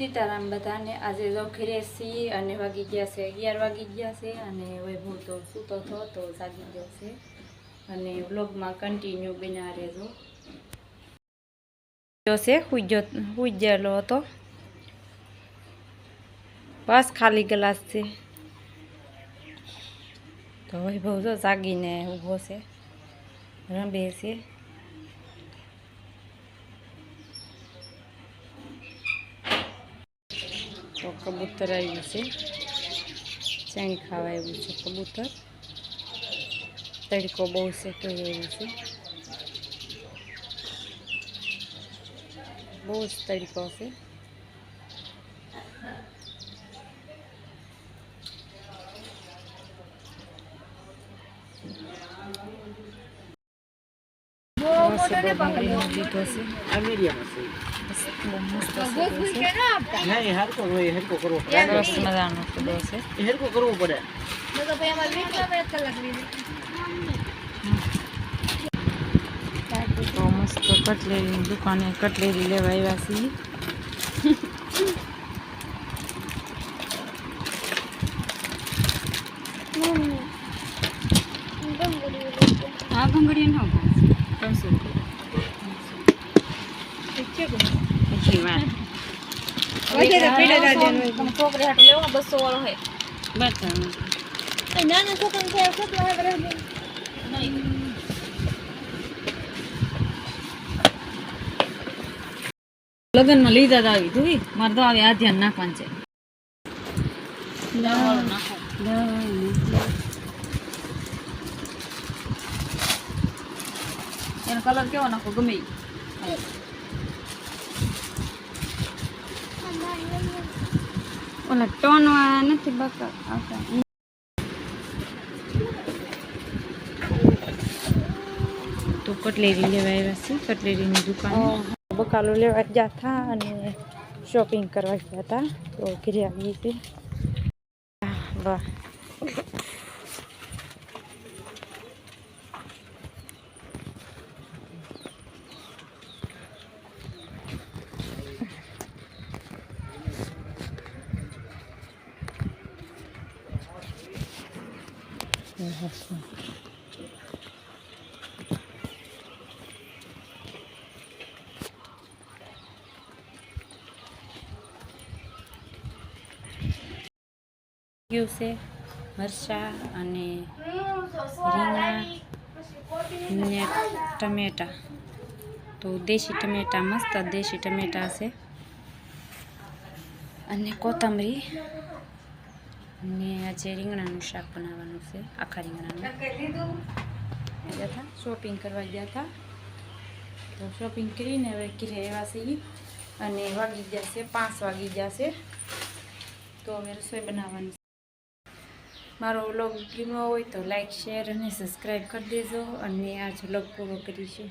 સીતારામ બધાને આજે જો ઘરે અને વાગી ગયા છે અગિયાર વાગી ગયા છે અને વૈભવ તો સૂતો થયો તો જાગી ગયો છે અને વ્લોગમાં કન્ટિન્યુ બિના રહેજો છે હુઈ ગયેલો હતો બસ ખાલી ગ્લાસ છે તો વૈભવ જો જાગીને ઊભો છે રમે છે તો કબૂતર આવ્યું છે. ચણી ખાવા આવ્યું છે કબૂતર. તડકો બહુ તો એવું છે. બહુ જ તડકો છે. કરવો પડે સરસ મજાનો કુદો છે એ હરકો કરવો પડે તો મસ્ત કટલેરીની દુકાને કટલેરી લેવા આવ્યા છીએ આ ભંગડી ન વાત છોકરી હાટું લગ્નમાં લીધા જ આવી તું મારે તો આવી આ ધ્યાન નાખવાનું છે. એનો કલર કેવો નાખો? ગમે ઓલા ટોન નથી બકા આવતા તો કટલેરી લેવા આવ્યા છે કટલેરીની દુકાન. બકાલો લેવા ગયા હતા અને શોપિંગ કરવા ગયા હતા. તો ઘરે આવી હતી વાહ. ગયું છે મરચાં અને રીંગણા ટમેટા. તો દેશી ટમેટા મસ્ત, દેશી ટમેટા છે અને કોથમરી ને આજે રીંગણાનું શાક બનાવવાનું છે આખા રીંગણાનું ગયા હતા શોપિંગ કરવા ગયા હતા તો શોપિંગ કરીને હવે ઘરે આવ્યા છીએ અને વાગી ગયા છે પાંચ વાગી ગયા છે તો હવે રસોઈ બનાવવાની મારો વ્લોગ ગમ્યો હોય તો લાઈક શેર અને સબસ્ક્રાઈબ કરી દેજો અને આજ વ્લોગ પૂરો કરીશું